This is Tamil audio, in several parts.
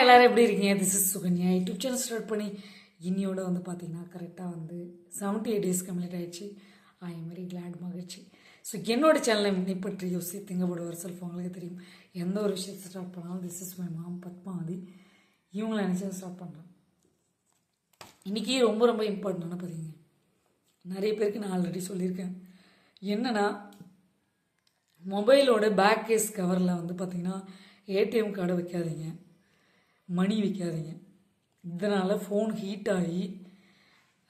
எல்லோரும் எப்படி இருக்கீங்க? This is Sukanya. YouTube channel start பண்ணி இன்னியோட வந்து பார்த்தீங்கன்னா கரெக்டாக வந்து செவன்ட்டி எயிட் டேஸ் கம்ப்ளீட் ஆகிடுச்சு ஐ எம் வெரி கிளாட் மகிழ்ச்சி. ஸோ என்னோட சேனலை என்னை பற்றி யோசி திங்கப்படுவார் ஒரு செல்ஃப் உங்களுக்கு தெரியும். எந்த ஒரு விஷயத்தை ஸ்டார்ட் பண்ணாலும் this is my mom Padmavathi. இவங்களை நினச்சி ஸ்டார்ட் பண்ணுறேன் இன்றைக்கி ரொம்ப ரொம்ப இம்பார்ட்டண்டான பார்த்தீங்க நிறைய பேருக்கு நான் ஆல்ரெடி சொல்லியிருக்கேன். என்னென்னா மொபைலோட பேக் கேஸ் கவரில் வந்து பார்த்திங்கன்னா ஏடிஎம் கார்டு வைக்காதீங்க. மணி வைக்காதீங்க. இதனால் ஃபோன் ஹீட் ஆகி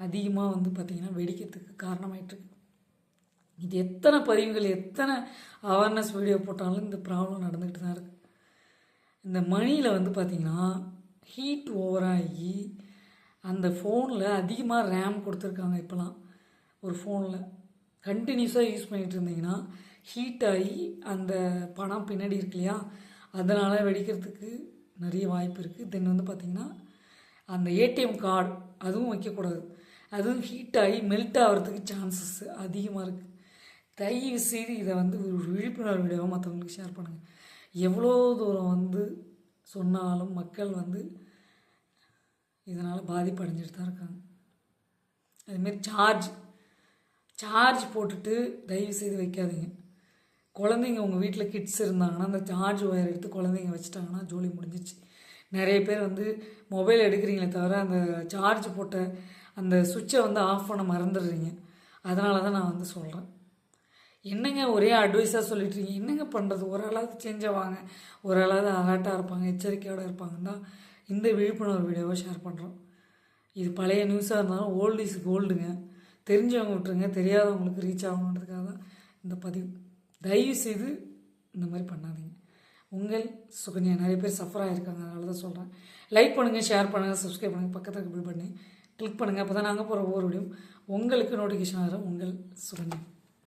அதிகமாக வந்து பார்த்திங்கன்னா வெடிக்கிறதுக்கு காரணமாயிட்டுருக்கு இது எத்தனை பதிவுகள் எத்தனை அவேர்னஸ் வீடியோ போட்டாலும் இந்த ப்ராப்ளம் நடந்துக்கிட்டு தான் இருக்குது இந்த மணியில் வந்து பார்த்திங்கன்னா ஹீட் ஓவராகி அந்த ஃபோனில் அதிகமாக ரேம் கொடுத்துருக்காங்க இப்போலாம் ஒரு ஃபோனில் கண்டினியூஸாக யூஸ் பண்ணிகிட்டு இருந்தீங்கன்னா ஹீட் ஆகி அந்த பணம் பின்னாடி இருக்கு இல்லையா? அதனால் வெடிக்கிறதுக்கு நிறைய வாய்ப்பு இருக்குது தென் வந்து பார்த்திங்கன்னா அந்த ஏடிஎம் கார்டு அதுவும் வைக்கக்கூடாது. அதுவும் ஹீட் ஆகி மெல்ட் ஆகிறதுக்கு சான்சஸ் அதிகமாக இருக்குது தயவு செய்து இதை வந்து ஒரு விழிப்புணர்வு வீடியோவாக மற்றவங்களுக்கு ஷேர் பண்ணுங்கள் எவ்வளோ தூரம் வந்து சொன்னாலும் மக்கள் வந்து இதனால் பாதிப்படைஞ்சிட்டு தான் இருக்காங்க. அதுமாரி சார்ஜ் சார்ஜ் போட்டுட்டு தயவு செய்து வைக்காதீங்க. குழந்தைங்க உங்கள் வீட்டில் கிட்ஸ் இருந்தாங்கன்னா அந்த சார்ஜ் ஒயர் எடுத்து குழந்தைங்க வச்சுட்டாங்கன்னா ஜோலி முடிஞ்சிச்சு நிறைய பேர் வந்து மொபைல் எடுக்கிறீங்களே தவிர அந்த சார்ஜ் போட்ட அந்த சுவிட்சை வந்து ஆஃப் பண்ண மறந்துடுறீங்க. அதனால தான் நான் வந்து சொல்கிறேன் என்னங்க ஒரே அட்வைஸாக சொல்லிட்டுருக்கீங்க என்னங்க பண்ணுறது ஒரு ஆளாவது சேஞ்ச் ஒரு அலர்ட்டாக இருப்பாங்க எச்சரிக்கையோடு இருப்பாங்கன்னு தான் இந்த விழிப்புணர்வு வீடியோவை ஷேர் பண்ணுறோம் இது பழைய நியூஸாக இருந்தாலும் ஓல்டு இஸ் கோல்டுங்க தெரிஞ்சவங்க விட்டுருங்க. தெரியாதவங்களுக்கு ரீச் ஆகணுன்றதுக்காக தான் இந்த பதிவு. தயவு செய்து இந்த மாதிரி பண்ணாதீங்க. உங்கள் சுகன்யா நிறைய பேர் சஃபர் ஆகிருக்காங்க அதனால தான் சொல்கிறேன் லைக் பண்ணுங்கள் ஷேர் பண்ணுங்கள் சப்ஸ்கிரைப் பண்ணுங்கள் பக்கத்தில் பில் பண்ணி கிளிக் பண்ணுங்கள் அப்போ தான் நாங்கள் போகிற ஒவ்வொரு வீடியோ உங்களுக்கு நோட்டிஃபிகேஷன் ஆகிடும் உங்கள் சுகன்யா.